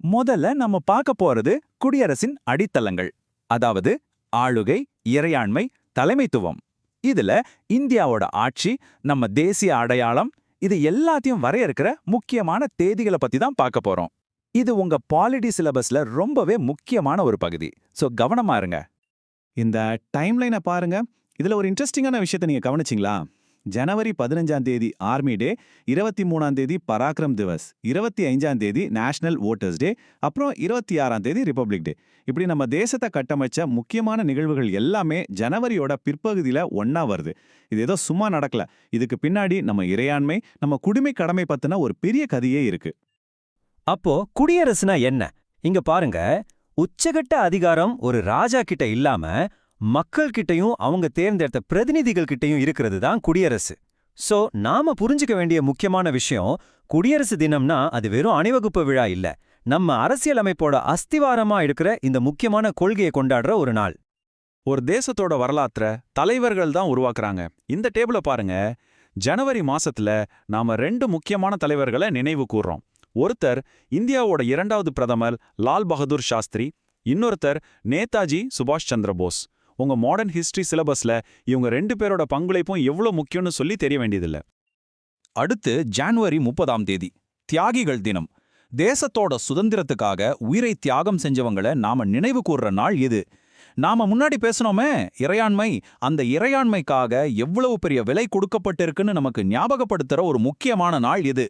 முதல்ல நம்ம பார்க்க போறது குடியரசின் அடித்தளங்கள் அதாவது ஆளுகை இறையாண்மை தலைமைத்துவம். இதுல இந்தியாவோட ஆட்சி நம்ம தேசிய அடையாளம் இது எல்லாத்தையும் வரையறுக்கிற முக்கியமான தேதிகளை பத்தி தான் பார்க்க போறோம். இது உங்க பாலிட்டி சிலபஸ்ல ரொம்பவே முக்கியமான ஒரு பகுதி. சோ கவனமா இருங்க. இந்த டைம்லைனை பாருங்க. இதுல ஒரு இன்ட்ரெஸ்டிங்கான விஷயத்தை நீங்க கவனிச்சிங்களா? ஜனவரி பதினஞ்சாம் தேதி ஆர்மி டே இருபத்தி மூணாம் தேதி பராக்ரம் திவஸ் இருபத்தி ஐந்தாம் தேதி நேஷனல் ஓட்டர்ஸ் டே அப்புறம் இருபத்தி ஆறாம் தேதி ரிப்பப்ளிக் டே இப்படி நம்ம தேசத்தை கட்டமைச்ச முக்கியமான நிகழ்வுகள் எல்லாமே ஜனவரியோட பிற்பகுதியில ஒன்றா வருது. இது ஏதோ சும்மா நடக்கல. இதுக்கு பின்னாடி நம்ம இறையாண்மை நம்ம குடிமை கடமை பத்தின ஒரு பெரிய கதையே இருக்கு. அப்போ குடியரசுனா என்ன? இங்க பாருங்க. உச்சகட்ட அதிகாரம் ஒரு ராஜா கிட்ட இல்லாம மக்கள்கிட்டயும் அவங்க தேர்ந்தெடுத்த பிரதிநிதிகள் கிட்டயும் இருக்கிறது தான் குடியரசு. சோ நாம புரிஞ்சுக்க வேண்டிய முக்கியமான விஷயம் குடியரசு தினம்னா அது வெறும் அணிவகுப்பு விழா இல்ல. நம்ம அரசியலமைப்போட அஸ்திவாரமா இருக்கிற இந்த முக்கியமான கொள்கையை கொண்டாடுற ஒரு நாள். ஒரு தேசத்தோட வரலாற்ற தலைவர்கள் தான் உருவாக்குறாங்க. இந்த டேபிள பாருங்க. ஜனவரி மாசத்துல நாம ரெண்டு முக்கியமான தலைவர்களை நினைவு கூர்றோம். ஒருத்தர் இந்தியாவோட இரண்டாவது பிரதமர் லால் பகதூர் சாஸ்திரி இன்னொருத்தர் நேதாஜி சுபாஷ் சந்திர போஸ். உங்க மாடர்ன் ஹிஸ்டரி சிலபஸ்ல இவங்க ரெண்டு பேரோட பங்களிப்பும் எவ்வளவு முக்கியம்னு சொல்லி தெரிய வேண்டியதில்லை. அடுத்து ஜான்வரி முப்பதாம் தேதி தியாகிகள் தினம். தேசத்தோட சுதந்திரத்துக்காக உயிரை தியாகம் செஞ்சவங்கள நாம நினைவு கூர்ற நாள் இது. நாம முன்னாடி பேசணுமே இறையாண்மை அந்த இறையாண்மைக்காக எவ்வளவு பெரிய விலை கொடுக்கப்பட்டிருக்குன்னு நமக்கு ஞாபகப்படுத்துற ஒரு முக்கியமான நாள் இது.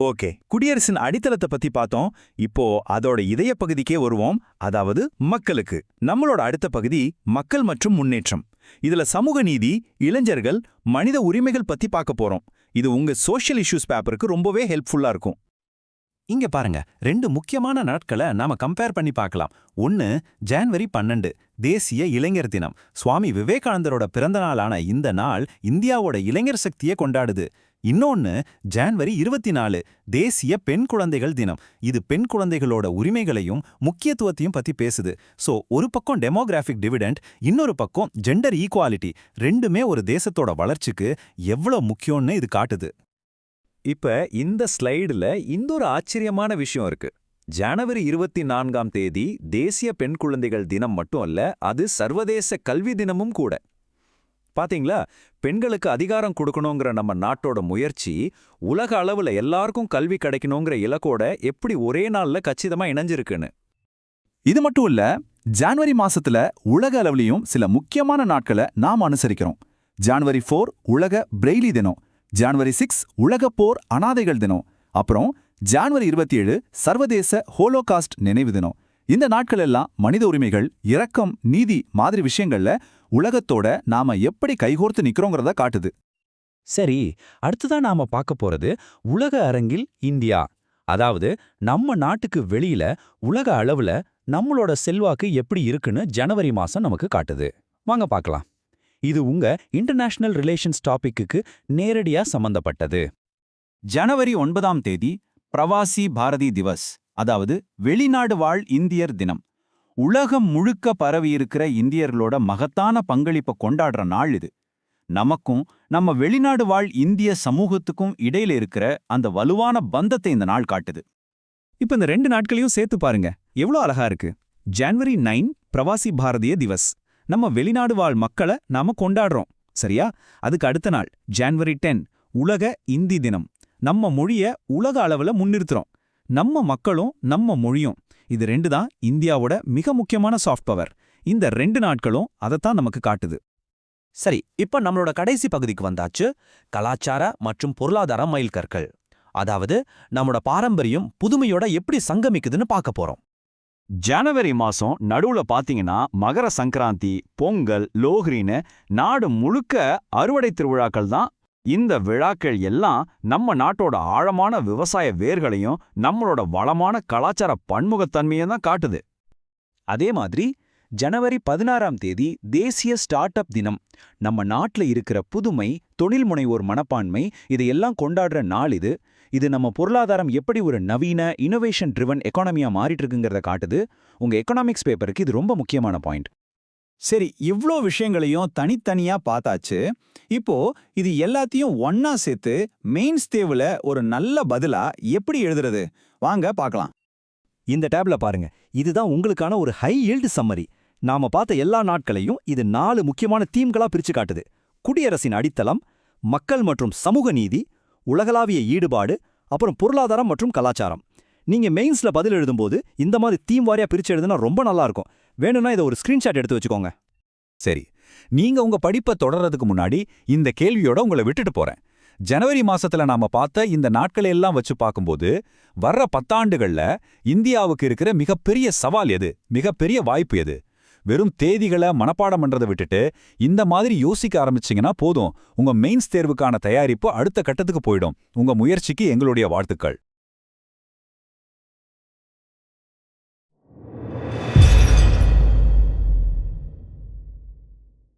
ஓகே. குடியரசின் அடித்தளத்தை பத்தி பார்த்தோம். இப்போ அதோட இதய பகுதிக்கே வருவோம். அதாவது மக்களுக்கு. நம்மளோட அடுத்த பகுதி மக்கள் மற்றும் முன்னேற்றம். இதுல சமூக நீதி இளைஞர்கள் மனித உரிமைகள் பத்தி பார்க்க போறோம். இது உங்க சோஷியல் இஷ்யூஸ் பேப்பருக்கு ரொம்பவே ஹெல்ப்ஃபுல்லா இருக்கும். இங்க பாருங்க ரெண்டு முக்கியமான நாட்களை நாம கம்பேர் பண்ணி பார்க்கலாம். ஒன்னு ஜான்வரி பன்னெண்டு தேசிய இளைஞர் தினம். சுவாமி விவேகானந்தரோட பிறந்த நாளான இந்த நாள் இந்தியாவோட இளைஞர் சக்தியை கொண்டாடுது. இன்னொன்னு ஜான்வரி இருபத்தி நாலு தேசிய பெண் குழந்தைகள் தினம். இது பெண் குழந்தைகளோட உரிமைகளையும் முக்கியத்துவத்தையும் பத்தி பேசுது. சோ ஒரு பக்கம் டெமோகிராஃபிக் டிவிடெண்ட் இன்னொரு பக்கம் ஜெண்டர் ஈக்குவாலிட்டி ரெண்டுமே ஒரு தேசத்தோட வளர்ச்சிக்கு எவ்வளவு முக்கியம்னு இது காட்டுது. இப்ப இந்த ஸ்லைடுல இன்னொரு ஆச்சரியமான விஷயம் இருக்கு. ஜனவரி இருபத்தி நான்காம் தேதி தேசிய பெண் குழந்தைகள் தினம் மட்டும் அல்ல அது சர்வதேச கல்வி தினமும் கூட. பாத்தீங்களா? பெண்களுக்கு அதிகாரம் கொடுக்கணுங்கிற நம்ம நாட்டோட முயற்சி உலக அளவுல எல்லாருக்கும் கல்வி கிடைக்கணுங்கிற இலக்கோட எப்படி ஒரே நாள்ல கச்சிதமா இணைஞ்சிருக்குன்னு. இது மட்டும் இல்ல ஜான்வரி மாசத்துல உலக அளவுலயும் சில முக்கியமான நாட்களை நாம் அனுசரிக்கிறோம். ஜான்வரி ஃபோர் உலக பிரெய்லி தினம். ஜான்வரி சிக்ஸ் உலக போர் அனாதைகள் தினம். அப்புறம் ஜான்வரி இருபத்தி ஏழு சர்வதேச ஹோலோகாஸ்ட் நினைவு தினம். இந்த நாட்கள் எல்லாம் மனித உரிமைகள் இரக்கம் நீதி மாதிரி விஷயங்கள்ல உலகத்தோட நாம எப்படி கைகோர்த்து நிக்கிறோங்கிறத காட்டுது. சரி அடுத்ததான் நாம பார்க்க போறது உலக அரங்கில் இந்தியா. அதாவது நம்ம நாட்டுக்கு வெளியில உலக அளவுல நம்மளோட செல்வாக்கு எப்படி இருக்குன்னு ஜனவரி மாசம் நமக்கு காட்டுது. வாங்க பார்க்கலாம். இது உங்க இன்டர்நேஷனல் ரிலேஷன்ஸ் டாபிக்கு நேரடியா சம்பந்தப்பட்டது. ஜனவரி ஒன்பதாம் தேதி பிரவாசி பாரதி திவஸ் அதாவது வெளிநாடு வாழ் இந்தியர் தினம். உலகம் முழுக்க பரவியிருக்கிற இந்தியர்களோட மகத்தான பங்களிப்பை கொண்டாடுற நாள் இது. நமக்கும் நம்ம வெளிநாடு வாழ் இந்திய சமூகத்துக்கும் இடையில இருக்கிற அந்த வலுவான பந்தத்தை இந்த நாள் காட்டுது. இப்ப இந்த ரெண்டு நாட்களையும் சேர்த்து பாருங்க. எவ்வளோ அழகா இருக்கு. January nine Pravasi Bharatiya Divas. நம்ம வெளிநாடு வாழ் மக்களை நாம கொண்டாடுறோம். சரியா? அதுக்கு அடுத்த நாள் ஜான்வரி டென் உலக இந்தி தினம். நம்ம மொழிய உலக அளவுல முன்னிறுத்துறோம். நம்ம மக்களும் நம்ம மொழியும். இது ரெண்டு தான் இந்தியாவோட மிக முக்கியமான சாஃப்ட் பவர் இந்த ரெண்டு நாட்களும் அதைத்தான் நமக்கு காட்டுது. சரி இப்ப நம்மளோட கடைசி பகுதிக்கு வந்தாச்சு கலாச்சார மற்றும் பொருளாதார மைல்கற்கள். அதாவது நம்மளோட பாரம்பரியம் புதுமையோட எப்படி சங்கமிக்குதுன்னு பார்க்க போறோம். ஜனவரி மாசம் நடுவுல பாத்தீங்கன்னா மகர சங்கராந்தி பொங்கல் லோஹ்ரின்னு நாடு முழுக்க அறுவடை திருவிழாக்கள் தான். இந்த விழாக்கள் எல்லாம் நம்ம நாட்டோட ஆழமான விவசாய வேர்களையும் நம்மளோட வளமான கலாச்சார பன்முகத்தன்மையை தான் காட்டுது. அதே மாதிரி ஜனவரி பதினாறாம் தேதி தேசிய ஸ்டார்ட் அப் தினம். நம்ம நாட்டுல இருக்கிற புதுமை தொழில் முனைவோர் மனப்பான்மை இதையெல்லாம் கொண்டாடுற நாள் இது. இது நம்ம பொருளாதாரம் எப்படி ஒரு நவீன இனோவேஷன் ட்ரிவன் எக்கானமியா மாறிட்டு இருக்குங்கிறத காட்டுது. உங்க எக்கனாமிக்ஸ் பேப்பருக்கு இது ரொம்ப முக்கியமான பாயிண்ட் சரி இவ்ளோ விஷயங்களையும் தனித்தனியா பார்த்தாச்சு. இப்போ இது எல்லாத்தையும் ஒன்னா சேர்த்து மெயின்ஸ் தேவுல ஒரு நல்ல பதிலா எப்படி எழுதுறது? வாங்க பார்க்கலாம். இந்த டேப்ல பாருங்க. இதுதான் உங்களுக்கான ஒரு ஹை ஈல்டு சம்மரி நாம பார்த்த எல்லா நாட்களையும் இது நாலு முக்கியமான தீம்களா பிரிச்சு காட்டுது. குடியரசின் அடித்தளம் மக்கள் மற்றும் சமூக நீதி உலகளாவிய ஈடுபாடு அப்புறம் பொருளாதாரம் மற்றும் கலாச்சாரம். நீங்க மெயின்ஸ்ல பதில் எழுதும்போது இந்த மாதிரி தீம் வாரியா பிரிச்சு எழுதுனா ரொம்ப நல்லா இருக்கும் வேணும்னா இதை ஒரு ஸ்க்ரீன்ஷாட் எடுத்து வச்சுக்கோங்க. சரி நீங்க உங்க படிப்பை தொடர்றதுக்கு முன்னாடி இந்த கேள்வியோட உங்களை விட்டுட்டு போறேன். ஜனவரி மாசத்துல நாம பார்த்த இந்த நாட்களை எல்லாம் வச்சு பார்க்கும்போது வர்ற பத்தாண்டுகள்ல இந்தியாவுக்கு இருக்கிற மிகப்பெரிய சவால் எது? மிகப்பெரிய வாய்ப்பு எது? வெறும் தேதிகளை மனப்பாடம் பண்றதை விட்டுட்டு இந்த மாதிரி யோசிக்க ஆரம்பிச்சீங்கன்னா போதும். உங்க மெயின்ஸ் தேர்வுக்கான தயாரிப்பு அடுத்த கட்டத்துக்கு போயிடும். உங்க முயற்சிக்கு எங்களுடைய வாழ்த்துக்கள்.